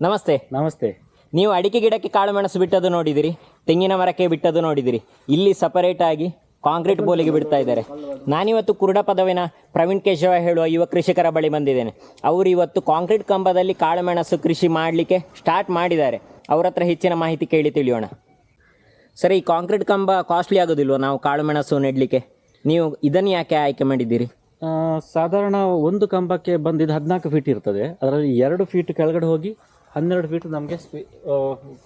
ನಮಸ್ತೆ. ನಮಸ್ತೆ. ನೀವು ಅಡಿಕೆ ಗಿಡಕ್ಕೆ ಕಾಳು ಮೆಣಸು ಬಿಟ್ಟದ್ದು ನೋಡಿದಿರಿ ತೆಂಗಿನ ಮರಕ್ಕೆ ಬಿಟ್ಟದ್ದು ನೋಡಿದಿರಿ. ಇಲ್ಲಿ ಸಪರೇಟ್ ಆಗಿ ಕಾಂಕ್ರೀಟ್ ಬೋಲಿಗೆ ಬಿಡ್ತಾ ಇದ್ದಾರೆ. ನಾನಿವತ್ತು ಕುರುಡ ಪದವಿನ ಪ್ರವೀಣ್ ಕೇಶವ ಹೇಳುವ ಯುವ ಕೃಷಿಕರ ಬಳಿ ಬಂದಿದ್ದೇನೆ. ಅವರು ಇವತ್ತು ಕಾಂಕ್ರೀಟ್ ಕಂಬದಲ್ಲಿ ಕಾಳುಮೆಣಸು ಕೃಷಿ ಮಾಡಲಿಕ್ಕೆ ಸ್ಟಾರ್ಟ್ ಮಾಡಿದ್ದಾರೆ. ಅವ್ರ ಹತ್ರ ಹೆಚ್ಚಿನ ಮಾಹಿತಿ ಕೇಳಿ ತಿಳಿಯೋಣ. ಸರಿ ಈ ಕಾಂಕ್ರೀಟ್ ಕಂಬ ಕಾಸ್ಟ್ಲಿ ಆಗೋದಿಲ್ವ ನಾವು ಕಾಳುಮೆಣಸು ನೆಡಲಿಕ್ಕೆ? ನೀವು ಇದನ್ನು ಯಾಕೆ ಆಯ್ಕೆ ಮಾಡಿದ್ದೀರಿ? ಸಾಧಾರಣ ಒಂದು ಕಂಬಕ್ಕೆ ಬಂದಿದ್ದು ಹದಿನಾಲ್ಕು ಫೀಟ್ ಇರ್ತದೆ. ಅದರಲ್ಲಿ ಎರಡು ಫೀಟ್ ಕೆಳಗಡೆ ಹೋಗಿ ಹನ್ನೆರಡು ಫೀಟ್ ನಮಗೆ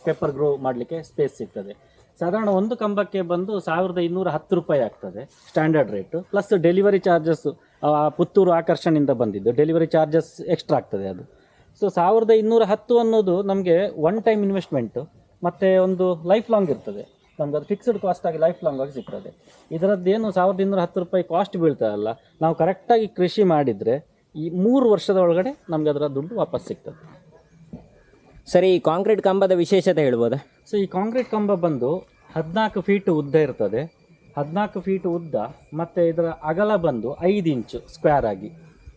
ಪೇಪರ್ ಗ್ರೋ ಮಾಡಲಿಕ್ಕೆ ಸ್ಪೇಸ್ ಸಿಗ್ತದೆ. ಸಾಧಾರಣ ಒಂದು ಕಂಬಕ್ಕೆ ಬಂದು ಸಾವಿರದ ಇನ್ನೂರ ಹತ್ತು ರೂಪಾಯಿ ಆಗ್ತದೆ standard rate plus delivery charges Puttur ಆಕರ್ಷಣೆಯಿಂದ ಬಂದಿದ್ದು. ಡೆಲಿವರಿ ಚಾರ್ಜಸ್ ಎಕ್ಸ್ಟ್ರಾ ಆಗ್ತದೆ ಅದು. ಸೊ ಸಾವಿರದ ಇನ್ನೂರ ಹತ್ತು ಅನ್ನೋದು ನಮಗೆ ಒನ್ ಟೈಮ್ ಇನ್ವೆಸ್ಟ್ಮೆಂಟು ಮತ್ತು ಒಂದು ಲೈಫ್ ಲಾಂಗ್ ಇರ್ತದೆ. ನಮ್ಗೆ ಅದು ಫಿಕ್ಸ್ಡ್ ಕಾಸ್ಟ್ ಆಗಿ ಲೈಫ್ ಲಾಂಗ್ ಆಗಿ ಸಿಗ್ತದೆ. ಇದರದ್ದೇನು ಸಾವಿರದ ಇನ್ನೂರ ಹತ್ತು ರೂಪಾಯಿ ಕಾಸ್ಟ್ ಬೀಳ್ತದಲ್ಲ ನಾವು ಕರೆಕ್ಟಾಗಿ ಕೃಷಿ ಮಾಡಿದರೆ ಈ ಮೂರು ವರ್ಷದ ಒಳಗಡೆ ನಮಗೆ ಅದರ ದುಡ್ಡು ವಾಪಸ್ ಸಿಗ್ತದೆ. ಸರಿ, ಈ ಕಾಂಕ್ರೀಟ್ ಕಂಬದ ವಿಶೇಷತೆ ಹೇಳ್ಬೋದಾ? ಸೊ ಈ ಕಾಂಕ್ರೀಟ್ ಕಂಬ ಬಂದು ಹದಿನಾಲ್ಕು ಫೀಟ್ ಉದ್ದ ಇರ್ತದೆ. ಹದಿನಾಲ್ಕು ಫೀಟ್ ಉದ್ದ ಮತ್ತು ಇದರ ಅಗಲ ಬಂದು ಐದು ಇಂಚು ಸ್ಕ್ವೇರ್ ಆಗಿ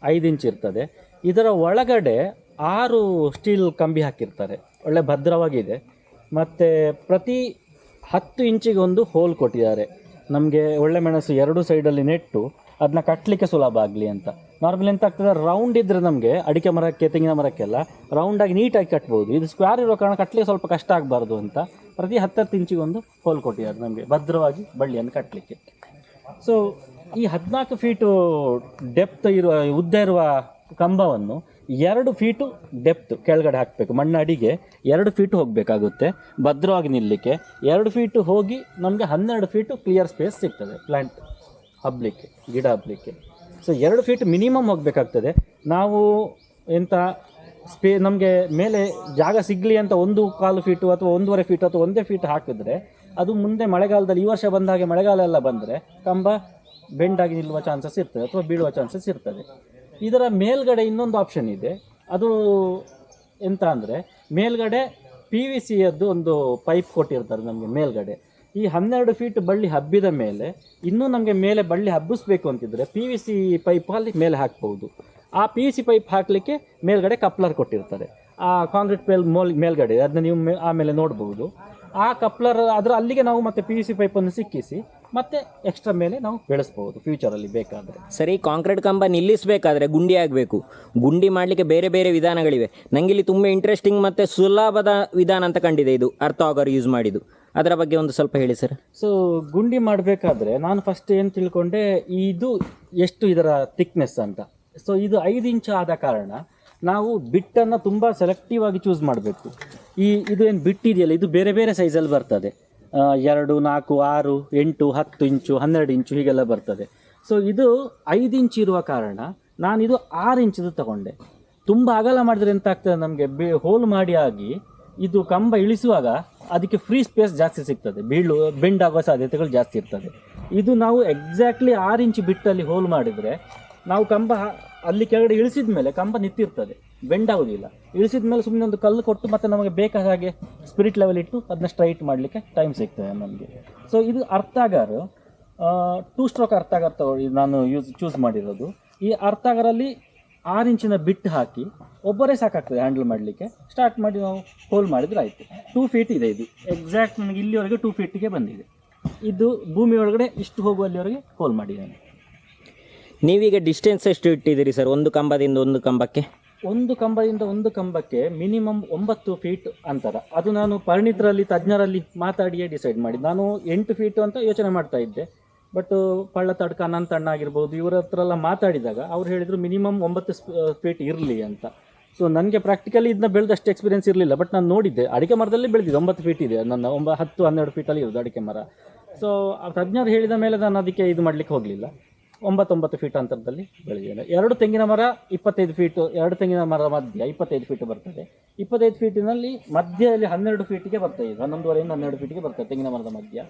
ಐದು ಇಂಚ್ ಇರ್ತದೆ. ಇದರ ಒಳಗಡೆ ಆರು ಸ್ಟೀಲ್ ಕಂಬಿ ಹಾಕಿರ್ತಾರೆ. ಒಳ್ಳೆ ಭದ್ರವಾಗಿದೆ. ಮತ್ತು ಪ್ರತಿ ಹತ್ತು ಇಂಚಿಗೆ ಒಂದು ಹೋಲ್ ಕೊಟ್ಟಿದ್ದಾರೆ. ನಮಗೆ ಒಳ್ಳೆ ಮೆಣಸು ಎರಡು ಸೈಡಲ್ಲಿ ನೆಟ್ಟು ಅದನ್ನ ಕಟ್ಟಲಿಕ್ಕೆ ಸುಲಭ ಆಗಲಿ ಅಂತ. ನಾರ್ಮಲ್ ಎಂತ ಆಗ್ತದೆ? ರೌಂಡ್ ಇದ್ದರೆ ನಮಗೆ ಅಡಿಕೆ ಮರಕ್ಕೆ, ತೆಂಗಿನ ಮರಕ್ಕೆಲ್ಲ ರೌಂಡಾಗಿ ನೀಟಾಗಿ ಕಟ್ಬೋದು. ಇದು ಸ್ಕ್ವೇರ್ ಇರೋ ಕಾರಣ ಕಟ್ಟಲಿಕ್ಕೆ ಸ್ವಲ್ಪ ಕಷ್ಟ ಆಗಬಾರ್ದು ಅಂತ ಪ್ರತಿ ಹತ್ತತ್ತು ಇಂಚಿಗೆ ಒಂದು ಹೋಲ್ ಕೊಟ್ಟಿದ್ದಾರೆ ನಮಗೆ ಭದ್ರವಾಗಿ ಬಳ್ಳಿಯನ್ನು ಕಟ್ಟಲಿಕ್ಕೆ ಸೊ ಈ ಹದಿನಾಲ್ಕು ಫೀಟು ಡೆಪ್ತ್ ಇರುವ ಉದ್ದ ಇರುವ ಕಂಬವನ್ನು ಎರಡು ಫೀಟು ಡೆಪ್ತ್ ಕೆಳಗಡೆ ಹಾಕಬೇಕು. ಮಣ್ಣ ಅಡಿಗೆ ಎರಡು ಫೀಟು ಹೋಗಬೇಕಾಗುತ್ತೆ, ಭದ್ರವಾಗಿ ನಿಲ್ಲಿಕ್ಕೆ. ಎರಡು ಫೀಟು ಹೋಗಿ ನಮಗೆ ಹನ್ನೆರಡು ಫೀಟು ಕ್ಲಿಯರ್ ಸ್ಪೇಸ್ ಸಿಗ್ತದೆ ಪ್ಲ್ಯಾಂಟ್ ಹಬ್ಬಲಿಕ್ಕೆ ಗಿಡ ಹಬ್ಬಲಿಕ್ಕೆ ಸೊ ಎರಡು ಫೀಟ್ ಮಿನಿಮಮ್ ಹೋಗಬೇಕಾಗ್ತದೆ. ನಾವು ಎಂಥ ಸ್ಪೇ, ನಮಗೆ ಮೇಲೆ ಜಾಗ ಸಿಗಲಿ ಅಂತ ಒಂದು ಕಾಲು ಫೀಟು ಅಥವಾ ಒಂದೂವರೆ ಫೀಟು ಅಥವಾ ಒಂದೇ ಫೀಟ್ ಹಾಕಿದ್ರೆ, ಅದು ಮುಂದೆ ಮಳೆಗಾಲದಲ್ಲಿ ಈ ವರ್ಷ ಬಂದ ಹಾಗೆ ಮಳೆಗಾಲ ಎಲ್ಲ ಬಂದರೆ, ಕಂಬ ಬೆಂಡಾಗಿ ನಿಲ್ಲುವ ಚಾನ್ಸಸ್ ಇರ್ತದೆ ಅಥವಾ ಬೀಳುವ ಚಾನ್ಸಸ್ ಇರ್ತದೆ. ಇದರ ಮೇಲ್ಗಡೆ ಇನ್ನೊಂದು ಆಪ್ಷನ್ ಇದೆ. ಅದು ಎಂತ ಅಂದರೆ, ಮೇಲ್ಗಡೆ ಪಿ ವಿ ಒಂದು ಪೈಪ್ ಕೊಟ್ಟಿರ್ತಾರೆ ನಮಗೆ ಮೇಲ್ಗಡೆ. ಈ ಹನ್ನೆರಡು ಫೀಟ್ ಬಳ್ಳಿ ಹಬ್ಬಿದ ಮೇಲೆ ಇನ್ನೂ ನಮಗೆ ಮೇಲೆ ಬಳ್ಳಿ ಹಬ್ಬಿಸ್ಬೇಕು ಅಂತಿದ್ರೆ ಪಿ ವಿ ಸಿ ಪೈಪ್ ಅಲ್ಲಿ ಮೇಲೆ ಹಾಕ್ಬೋದು ಆ ಪಿ ವಿ ಸಿ ಪೈಪ್ ಹಾಕಲಿಕ್ಕೆ ಮೇಲ್ಗಡೆ ಕಪ್ಲರ್ ಕೊಟ್ಟಿರ್ತಾರೆ ಆ ಕಾಂಕ್ರೀಟ್ ಮೇಲ್ ಮೋಲ್ ಮೇಲ್ಗಡೆ ಅದನ್ನ ನೀವು ಆಮೇಲೆ ನೋಡ್ಬೋದು ಆ ಕಪ್ಲರ್ ಅದರ ಅಲ್ಲಿಗೆ ನಾವು ಮತ್ತೆ ಪಿ ವಿ ಸಿ ಪೈಪನ್ನು ಸಿಕ್ಕಿಸಿ ಮತ್ತೆ ಎಕ್ಸ್ಟ್ರಾ ಮೇಲೆ ನಾವು ಬೆಳೆಸ್ಬೋದು ಫ್ಯೂಚರಲ್ಲಿ ಬೇಕಾದರೆ. ಸರಿ ಕಾಂಕ್ರೀಟ್ ಕಂಬ ನಿಲ್ಲಿಸಬೇಕಾದ್ರೆ ಗುಂಡಿ ಆಗಬೇಕು. ಗುಂಡಿ ಮಾಡಲಿಕ್ಕೆ ಬೇರೆ ಬೇರೆ ವಿಧಾನಗಳಿವೆ. ನನಗಿಲ್ಲಿ ತುಂಬ ಇಂಟ್ರೆಸ್ಟಿಂಗ್ ಮತ್ತು ಸುಲಭದ ವಿಧಾನ ಅಂತ ಕಂಡಿದೆ ಇದು. ಅರ್ಥ ಆಗೋರು ಯೂಸ್ ಮಾಡಿದ್ದು. ಅದರ ಬಗ್ಗೆ ಒಂದು ಸ್ವಲ್ಪ ಹೇಳಿ ಸರ್ ಸೊ ಗುಂಡಿ ಮಾಡಬೇಕಾದ್ರೆ ನಾನು ಫಸ್ಟ್ ಏನು ತಿಳ್ಕೊಂಡೆ, ಇದು ಎಷ್ಟು ಇದರ ಥಿಕ್ನೆಸ್ ಅಂತ. ಸೊ ಇದು ಐದು ಇಂಚು ಆದ ಕಾರಣ ನಾವು ಬಿಟ್ಟನ್ನು ತುಂಬ ಸೆಲೆಕ್ಟಿವ್ ಆಗಿ ಚೂಸ್ ಮಾಡಬೇಕು. ಈ, ಇದು ಏನು ಬಿಟ್ಟಿದೆಯಲ್ಲ ಇದು ಬೇರೆ ಬೇರೆ ಸೈಜಲ್ಲಿ ಬರ್ತದೆ. ಎರಡು, ನಾಲ್ಕು, ಆರು, ಎಂಟು, ಹತ್ತು ಇಂಚು, ಹನ್ನೆರಡು ಇಂಚು ಹೀಗೆಲ್ಲ ಬರ್ತದೆ. ಸೊ ಇದು ಐದು ಇಂಚು ಇರುವ ಕಾರಣ ನಾನಿದು ಆರು ಇಂಚದು ತಗೊಂಡೆ. ತುಂಬ ಅಗಲ ಮಾಡಿದ್ರೆ ಎಂತ ಆಗ್ತದೆ ನಮಗೆ? ಬೇ ಹೋಲ್ ಮಾಡಿ ಆಗಿ ಇದು ಕಂಬ ಇಳಿಸುವಾಗ ಅದಕ್ಕೆ ಫ್ರೀ ಸ್ಪೇಸ್ ಜಾಸ್ತಿ ಸಿಗ್ತದೆ. ಬೀಳು ಬೆಂಡ್ ಆಗುವ ಸಾಧ್ಯತೆಗಳು ಜಾಸ್ತಿ ಇರ್ತದೆ. ಇದು ನಾವು ಎಕ್ಸಾಕ್ಟ್ಲಿ ಆರು ಇಂಚ್ ಬಿಟ್ಟಲ್ಲಿ ಹೋಲ್ ಮಾಡಿದರೆ ನಾವು ಕಂಬ ಅಲ್ಲಿ ಕೆಳಗಡೆ ಇಳಿಸಿದ ಮೇಲೆ ಕಂಬ ನಿಂತಿರ್ತದೆ. ಬೆಂಡ್ ಆಗೋದಿಲ್ಲ ಇಳಿಸಿದ ಮೇಲೆ ಸುಮ್ಮನೆ ಒಂದು ಕಲ್ಲು ಕೊಟ್ಟು ಮತ್ತೆ ನಮಗೆ ಬೇಕಾದ ಹಾಗೆ ಸ್ಪಿರಿಟ್ ಲೆವೆಲ್ ಇಟ್ಟು ಅದನ್ನ ಸ್ಟ್ರೈಟ್ ಮಾಡಲಿಕ್ಕೆ ಟೈಮ್ ಸಿಗ್ತದೆ ನಮಗೆ. ಸೊ ಇದು ಅರ್ಥಾಗಾರ್ ಟೂ ಸ್ಟ್ರೋಕ್ ಅರ್ಥಾಗಾರ್ ತಗೊಳ್ಳಿ, ನಾನು ಯೂಸ್ ಚೂಸ್ ಮಾಡಿರೋದು. ಈ ಅರ್ಥಾಗರಲ್ಲಿ ಆರು ಇಂಚಿನ ಬಿಟ್ಟು ಹಾಕಿ ಒಬ್ಬರೇ ಸಾಕಾಗ್ತದೆ ಹ್ಯಾಂಡಲ್ ಮಾಡಲಿಕ್ಕೆ. ಸ್ಟಾರ್ಟ್ ಮಾಡಿ ನಾವು ಹೋಲ್ ಮಾಡಿದ್ರೆ ಆಯಿತು. ಟೂ ಫೀಟ್ ಇದೆ ಇದು. ಎಕ್ಸಾಕ್ಟ್ ನನಗೆ ಇಲ್ಲಿವರೆಗೆ ಟೂ ಫೀಟಿಗೆ ಬಂದಿದೆ. ಇದು ಭೂಮಿ ಒಳಗಡೆ ಇಷ್ಟು ಹೋಗುವಲ್ಲಿವರೆಗೆ ಹೋಲ್ ಮಾಡಿದ್ದೇನೆ. ನೀವೀಗ ಡಿಸ್ಟೆನ್ಸ್ ಎಷ್ಟು ಇಟ್ಟಿದ್ದೀರಿ ಸರ್ ಒಂದು ಕಂಬದಿಂದ ಒಂದು ಕಂಬಕ್ಕೆ? ಒಂದು ಕಂಬದಿಂದ ಒಂದು ಕಂಬಕ್ಕೆ ಮಿನಿಮಮ್ ಒಂಬತ್ತು ಫೀಟ್ ಅಂತರ. ಅದು ನಾನು ಪರಿಣಿತರಲ್ಲಿ ತಜ್ಞರಲ್ಲಿ ಮಾತಾಡಿಯೇ ಡಿಸೈಡ್ ಮಾಡಿ ನಾನು ಎಂಟು ಫೀಟು ಅಂತ ಯೋಚನೆ ಮಾಡ್ತಾ ಇದ್ದೆ. ಬಟ್ ಪಳ್ಳ ತಡ್ಕ ಅನಂತಣ್ಣ ಆಗಿರ್ಬೋದು, ಇವರ ಹತ್ರ ಎಲ್ಲ ಮಾತಾಡಿದಾಗ ಅವ್ರು ಹೇಳಿದರು ಮಿನಿಮಮ್ ಒಂಬತ್ತು ಫೀಟ್ ಇರಲಿ ಅಂತ. ಸೊ ನನಗೆ ಪ್ರಾಕ್ಟಿಕಲಿ ಇದನ್ನ ಬೆಳೆದಷ್ಟು ಎಕ್ಸ್ಪೀರಿಯನ್ಸ್ ಇರಲಿಲ್ಲ ಬಟ್ ನಾನು ನೋಡಿದ್ದೆ. ಅಡಿಕೆ ಮರದಲ್ಲಿ ಬೆಳೆದಿದೆ, ಒಂಬತ್ತು ಫೀಟ್ ಇದೆ. ನನ್ನ ಒಂಬ, ಹತ್ತು, ಹನ್ನೆರಡು ಫೀಟಲ್ಲಿ ಇರೋದು ಅಡಿಕೆ ಮರ. ಸೊ ತಜ್ಞರು ಹೇಳಿದ ಮೇಲೆ ನಾನು ಅದಕ್ಕೆ ಇದು ಮಾಡಲಿಕ್ಕೆ ಹೋಗಲಿಲ್ಲ. ಒಂಬತ್ತೊಂಬತ್ತು ಫೀಟ್ ಅಂತರದಲ್ಲಿ ಬೆಳೆದಿದ್ದೇನೆ. ಎರಡು ತೆಂಗಿನ ಮರ, ಇಪ್ಪತ್ತೈದು ಫೀಟು ಎರಡು ತೆಂಗಿನ ಮರ ಮಧ್ಯ ಇಪ್ಪತ್ತೈದು ಫೀಟ್ ಬರ್ತದೆ. ಇಪ್ಪತ್ತೈದು ಫೀಟಿನಲ್ಲಿ ಮಧ್ಯದಲ್ಲಿ ಹನ್ನೆರಡು ಫೀಟಿಗೆ ಬರ್ತದೆ ಇದು. ಹನ್ನೊಂದುವರೆಯಿಂದ ಹನ್ನೆರಡು ಫೀಟಿಗೆ ಬರ್ತದೆ ತೆಂಗಿನ ಮರದ ಮಧ್ಯ.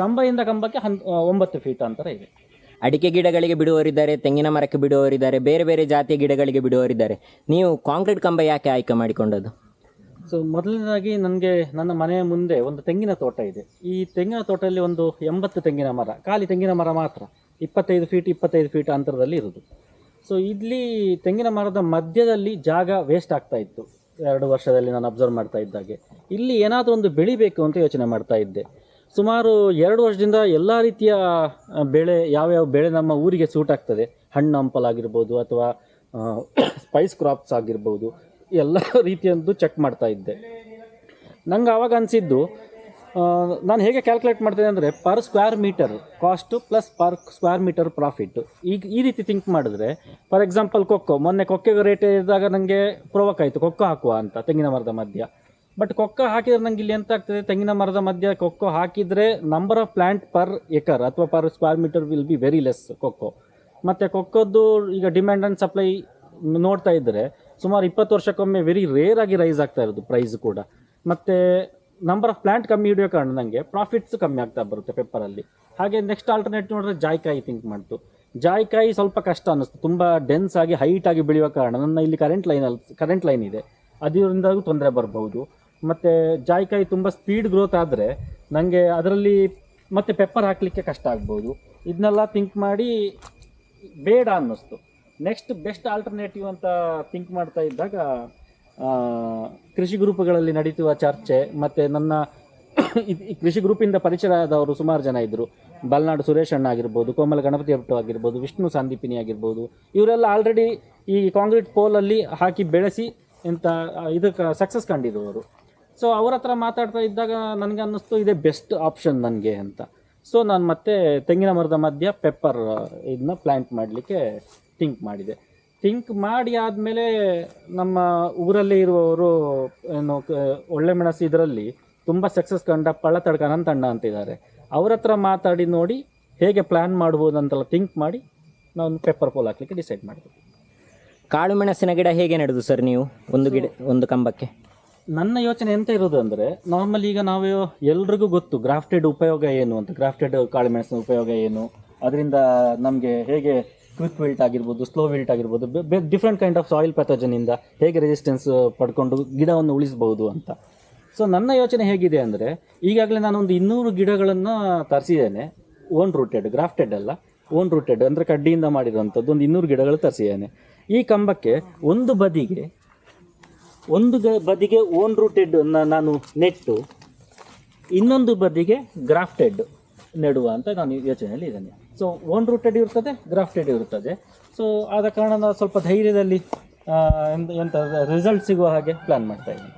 ಕಂಬದಿಂದ ಕಂಬಕ್ಕೆ ಹನ್ ಒಂಬತ್ತು ಫೀಟ್ ಅಂತರ ಇದೆ. ಅಡಿಕೆ ಗಿಡಗಳಿಗೆ ಬಿಡುವವರಿದ್ದಾರೆ ತೆಂಗಿನ ಮರಕ್ಕೆ ಬಿಡುವವರಿದ್ದಾರೆ ಬೇರೆ ಬೇರೆ ಜಾತಿಯ ಗಿಡಗಳಿಗೆ ಬಿಡುವವರಿದ್ದಾರೆ. ನೀವು ಕಾಂಕ್ರೀಟ್ ಕಂಬ ಯಾಕೆ ಆಯ್ಕೆ ಮಾಡಿಕೊಂಡದ್ದು? ಸೊ ಮೊದಲನೇದಾಗಿ ನನಗೆ ನನ್ನ ಮನೆಯ ಮುಂದೆ ಒಂದು ತೆಂಗಿನ ತೋಟ ಇದೆ. ಈ ತೆಂಗಿನ ತೋಟದಲ್ಲಿ ಒಂದು ಎಂಬತ್ತು ತೆಂಗಿನ ಮರ ಖಾಲಿ ತೆಂಗಿನ ಮರ ಮಾತ್ರ ಇಪ್ಪತ್ತೈದು ಫೀಟ್ ಇಪ್ಪತ್ತೈದು ಫೀಟ್ ಅಂತರದಲ್ಲಿ ಇರೋದು ಸೊ ಇಲ್ಲಿ ತೆಂಗಿನ ಮರದ ಮಧ್ಯದಲ್ಲಿ ಜಾಗ ವೇಸ್ಟ್ ಆಗ್ತಾ ಇತ್ತು. ಎರಡು ವರ್ಷದಲ್ಲಿ ನಾನು ಅಬ್ಸರ್ವ್ ಮಾಡ್ತಾ ಇದ್ದಾಗೆ ಇಲ್ಲಿ ಏನಾದರೂ ಒಂದು ಬೆಳಿಬೇಕು ಅಂತ ಯೋಚನೆ ಮಾಡ್ತಾ ಇದ್ದೆ. ಸುಮಾರು ಎರಡು ವರ್ಷದಿಂದ ಎಲ್ಲ ರೀತಿಯ ಬೆಳೆ, ಯಾವ್ಯಾವ ಬೆಳೆ ನಮ್ಮ ಊರಿಗೆ ಸೂಟ್ ಆಗ್ತದೆ. ಹಣ್ಣು ಹಂಪಲಾಗಿರ್ಬೋದು ಅಥವಾ ಸ್ಪೈಸ್ ಕ್ರಾಪ್ಸ್ ಆಗಿರ್ಬೋದು, ಎಲ್ಲ ರೀತಿಯದ್ದು ಚೆಕ್ ಮಾಡ್ತಾ ಇದ್ದೆ. ನಂಗೆ ಆವಾಗ ಅನಿಸಿದ್ದು ನಾನು ಹೇಗೆ ಕ್ಯಾಲ್ಕುಲೇಟ್ ಮಾಡ್ತೇನೆ ಅಂದರೆ per square metre cost plus per square metre profit ಈಗ ಈ ರೀತಿ ಥಿಂಕ್ ಮಾಡಿದ್ರೆ ಫಾರ್ ಎಕ್ಸಾಂಪಲ್ ಕೊಕ್ಕೋ, ಮೊನ್ನೆ ಕೊಕ್ಕೆಗೆ ರೇಟ್ ಇದ್ದಾಗ ನನಗೆ ಪ್ರೊವಕ್ ಆಯಿತು ಕೊಕ್ಕೋ ಹಾಕುವ ಅಂತ, ತೆಂಗಿನ ಮರದ ಮಧ್ಯ. ಬಟ್ ಕೊಕ್ಕೋ ಹಾಕಿದ್ರೆ ನಂಗೆ ಇಲ್ಲಿ ಎಂತ ಆಗ್ತದೆ? ತೆಂಗಿನ ಮರದ ಮಧ್ಯ ಕೊಕ್ಕೋ ಹಾಕಿದರೆ number of plant per acre ಅಥವಾ per square metre will be very less cocoa. ಮತ್ತು ಕೊಕ್ಕೋದ್ದು ಈಗ ಡಿಮ್ಯಾಂಡ್ ಆ್ಯಂಡ್ ಸಪ್ಲೈ ನೋಡ್ತಾ ಇದ್ದರೆ ಸುಮಾರು ಇಪ್ಪತ್ತು ವರ್ಷಕ್ಕೊಮ್ಮೆ ವೆರಿ ರೇರ್ ಆಗಿ ರೈಸ್ ಆಗ್ತಾ ಇರೋದು ಪ್ರೈಸ್ ಕೂಡ. ಮತ್ತು ನಂಬರ್ ಆಫ್ ಪ್ಲಾಂಟ್ ಕಮ್ಮಿ ಹಿಡಿಯೋ ಕಾರಣ ನನಗೆ ಪ್ರಾಫಿಟ್ಸ್ ಕಮ್ಮಿ ಆಗ್ತಾ ಬರುತ್ತೆ ಪೆಪ್ಪರಲ್ಲಿ ಹಾಗೆ ನೆಕ್ಸ್ಟ್ ಆಲ್ಟರ್ನೇಟ್ ನೋಡಿದ್ರೆ ಜಾಯ್ಕಾಯಿ ಥಿಂಕ್ ಮಾಡ್ತು. ಜಾಯ್ಕಾಯಿ ಸ್ವಲ್ಪ ಕಷ್ಟ ಅನ್ನಿಸ್ತು. ತುಂಬ ಡೆನ್ಸ್ ಆಗಿ ಹೈಟ್ ಆಗಿ ಬೆಳೆಯುವ ಕಾರಣ ನನ್ನ ಇಲ್ಲಿ ಕರೆಂಟ್ ಲೈನಲ್ಲಿ ಕರೆಂಟ್ ಲೈನ್ ಇದೆ. ಅದರಿಂದಾಗೂ ತೊಂದರೆ ಬರ್ಬೋದು ಮತ್ತು ಜಾಯಿಕಾಯಿ ತುಂಬ ಸ್ಪೀಡ್ ಗ್ರೋತ್ ಆದರೆ ನನಗೆ ಅದರಲ್ಲಿ ಮತ್ತೆ ಪೆಪ್ಪರ್ ಹಾಕಲಿಕ್ಕೆ ಕಷ್ಟ ಆಗ್ಬೋದು. ಇದನ್ನೆಲ್ಲ ಥಿಂಕ್ ಮಾಡಿ ಬೇಡ ಅನ್ನಿಸ್ತು. ನೆಕ್ಸ್ಟ್ ಬೆಸ್ಟ್ ಆಲ್ಟರ್ನೇಟಿವ್ ಅಂತ ಥಿಂಕ್ ಮಾಡ್ತಾ ಇದ್ದಾಗ ಕೃಷಿ ಗ್ರೂಪ್ಗಳಲ್ಲಿ ನಡೀತಿರುವ ಚರ್ಚೆ ಮತ್ತು ನನ್ನ ಕೃಷಿ ಗ್ರೂಪಿಂದ ಪರಿಚಯ ಆದವರು ಸುಮಾರು ಜನ ಇದ್ದರು ಬಲ್ನಾಡು ಸುರೇಶ್ ಅಣ್ಣ ಆಗಿರ್ಬೋದು, ಕೋಮಲ ಗಣಪತಿ ಭಟ್ಟು ಆಗಿರ್ಬೋದು, ವಿಷ್ಣು ಸಂದೀಪಿನಿ ಆಗಿರ್ಬೋದು. ಇವರೆಲ್ಲ ಆಲ್ರೆಡಿ ಈ ಕಾಂಕ್ರೀಟ್ ಪೋಲಲ್ಲಿ ಹಾಕಿ ಬೆಳೆಸಿ ಇಂಥ ಇದಕ್ಕೆ ಸಕ್ಸಸ್ ಕಂಡಿರುವವರು ಸೊ ಅವ್ರ ಹತ್ರ ಮಾತಾಡ್ತಾ ಇದ್ದಾಗ ನನಗೆ ಅನ್ನಿಸ್ತು ಇದೇ ಬೆಸ್ಟ್ ಆಪ್ಷನ್ ನನಗೆ ಅಂತ. ಸೊ ನಾನು ಮತ್ತೆ ತೆಂಗಿನ ಮರದ ಮಧ್ಯ ಪೆಪ್ಪರ್ ಇದನ್ನ ಪ್ಲ್ಯಾಂಟ್ ಮಾಡಲಿಕ್ಕೆ ಥಿಂಕ್ ಮಾಡಿದೆ. ಥಿಂಕ್ ಮಾಡಿ ಆದಮೇಲೆ ನಮ್ಮ ಊರಲ್ಲಿ ಇರುವವರು ಏನು ಒಳ್ಳೆ ಮೆಣಸು ಇದರಲ್ಲಿ ತುಂಬ ಸಕ್ಸಸ್ ಕಂಡ ಪಳ್ಳತಡ್ಕನನ್ ತಂಡ ಅಂತಿದ್ದಾರೆ. ಅವ್ರ ಹತ್ರ ಮಾತಾಡಿ ನೋಡಿ ಹೇಗೆ ಪ್ಲ್ಯಾನ್ ಮಾಡ್ಬೋದು ಅಂತೆಲ್ಲ ಥಿಂಕ್ ಮಾಡಿ ನಾನು ಪೆಪ್ಪರ್ ಪೋಲ್ ಹಾಕ್ಲಿಕ್ಕೆ ಡಿಸೈಡ್ ಮಾಡಿದೆ. ಕಾಳು ಮೆಣಸಿನ ಗಿಡ ಹೇಗೆ ನಡೆದು ಸರ್ ನೀವು? ಒಂದು ಗಿಡ ಒಂದು ಕಂಬಕ್ಕೆ? ನನ್ನ ಯೋಚನೆ ಎಂತ ಇರೋದು ಅಂದರೆ ನಾರ್ಮಲ್ ಈಗ ನಾವು ಎಲ್ರಿಗೂ ಗೊತ್ತು ಗ್ರಾಫ್ಟೆಡ್ ಉಪಯೋಗ ಏನು ಅಂತ ಗ್ರಾಫ್ಟೆಡ್ ಕಾಳುಮೆಣಸಿನ ಉಪಯೋಗ ಏನು, ಅದರಿಂದ ನಮಗೆ ಹೇಗೆ ಕ್ವಿಕ್ ವಿಲ್ಟ್ ಆಗಿರ್ಬೋದು ಸ್ಲೋ ವಿಲ್ಟ್ ಆಗಿರ್ಬೋದು ಡಿಫ್ರೆಂಟ್ ಕೈಂಡ್ ಆಫ್ ಸಾಯಿಲ್ ಪ್ಯಾಥೋಜನಿಂದ ಹೇಗೆ ರೆಸಿಸ್ಟೆನ್ಸ್ ಪಡ್ಕೊಂಡು ಗಿಡವನ್ನು ಉಳಿಸಬಹುದು ಅಂತ. ಸೊ ನನ್ನ ಯೋಚನೆ ಹೇಗಿದೆ ಅಂದರೆ, ಈಗಾಗಲೇ ನಾನು ಒಂದು ಇನ್ನೂರು ಗಿಡಗಳನ್ನು ತರಿಸಿದ್ದೇನೆ ಓನ್ ರೂಟೆಡ್ ಗ್ರಾಫ್ಟೆಡ್ ಅಲ್ಲ ಓನ್ ರೂಟೆಡ್ ಅಂದರೆ ಕಡ್ಡಿಯಿಂದ ಮಾಡಿರುವಂಥದ್ದು ಒಂದು ಇನ್ನೂರು ಗಿಡಗಳು ತರಿಸಿದ್ದೇನೆ. ಈ ಕಂಬಕ್ಕೆ ಒಂದು ಬದಿಗೆ ಒಂದು ಗ- ಬದಿಗೆ ಓನ್ ರೂಟೆಡ್ ನಾನು ನೆಟ್ಟು, ಇನ್ನೊಂದು ಬದಿಗೆ ಗ್ರಾಫ್ಟೆಡ್ ನೆಡುವ ಅಂತ ನಾನು ಯೋಚನೆಯಲ್ಲಿ ಇದ್ದೇನೆ. ಸೊ ಓನ್ ರೂಟೆಡ್ ಇರ್ತದೆ ಗ್ರಾಫ್ಟೆಡ್ ಇರುತ್ತದೆ ಸೊ ಆದ ಕಾರಣ ನಾನು ಸ್ವಲ್ಪ ಧೈರ್ಯದಲ್ಲಿ ಎಂತ ರಿಸಲ್ಟ್ ಸಿಗುವ ಹಾಗೆ ಪ್ಲ್ಯಾನ್ ಮಾಡ್ತಾ ಇದ್ದೀನಿ.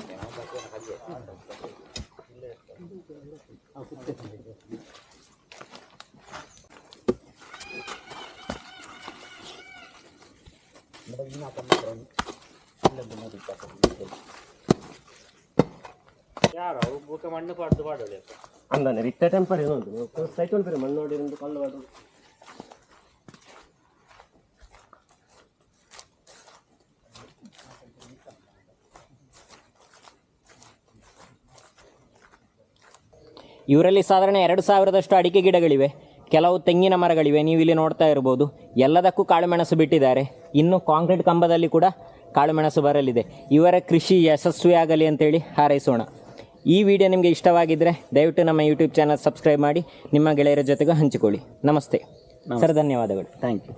ಬೂಕ ಮಣ್ಣು ಪಾಡ್ದು ಪಾಡೋದು ಅಂದಾನೆ ರಿಕ್ತ ಟೆಂಪರ್ ಏನೋ ಉಂಟು ಸೈಟ್ ಉಂಟು ಮಣ್ಣು ನೋಡಿ ಒಂದು ಕಲ್ಲು ಮಾಡು ಇವರಲ್ಲಿ ಸಾಧಾರಣ ಎರಡು ಸಾವಿರದಷ್ಟು ಅಡಿಕೆ ಗಿಡಗಳಿವೆ ಕೆಲವು ತೆಂಗಿನ ಮರಗಳಿವೆ ನೀವು ಇಲ್ಲಿ ನೋಡ್ತಾ ಇರ್ಬೋದು. ಎಲ್ಲದಕ್ಕೂ ಕಾಳುಮೆಣಸು ಬಿಟ್ಟಿದ್ದಾರೆ. ಇನ್ನು ಕಾಂಕ್ರೀಟ್ ಕಂಬದಲ್ಲಿ ಕೂಡ ಕಾಳುಮೆಣಸು ಬರಲಿದೆ. ಇವರ ಕೃಷಿ ಯಶಸ್ವಿಯಾಗಲಿ ಅಂತೇಳಿ ಹಾರೈಸೋಣ. ಈ ವಿಡಿಯೋ ನಿಮಗೆ ಇಷ್ಟವಾಗಿದ್ದರೆ ದಯವಿಟ್ಟು ನಮ್ಮ ಯೂಟ್ಯೂಬ್ ಚಾನಲ್ ಸಬ್ಸ್ಕ್ರೈಬ್ ಮಾಡಿ ನಿಮ್ಮ ಗೆಳೆಯರ ಜೊತೆಗೂ ಹಂಚಿಕೊಳ್ಳಿ. ನಮಸ್ತೆ. ಸರ್ ಧನ್ಯವಾದಗಳು. Thank you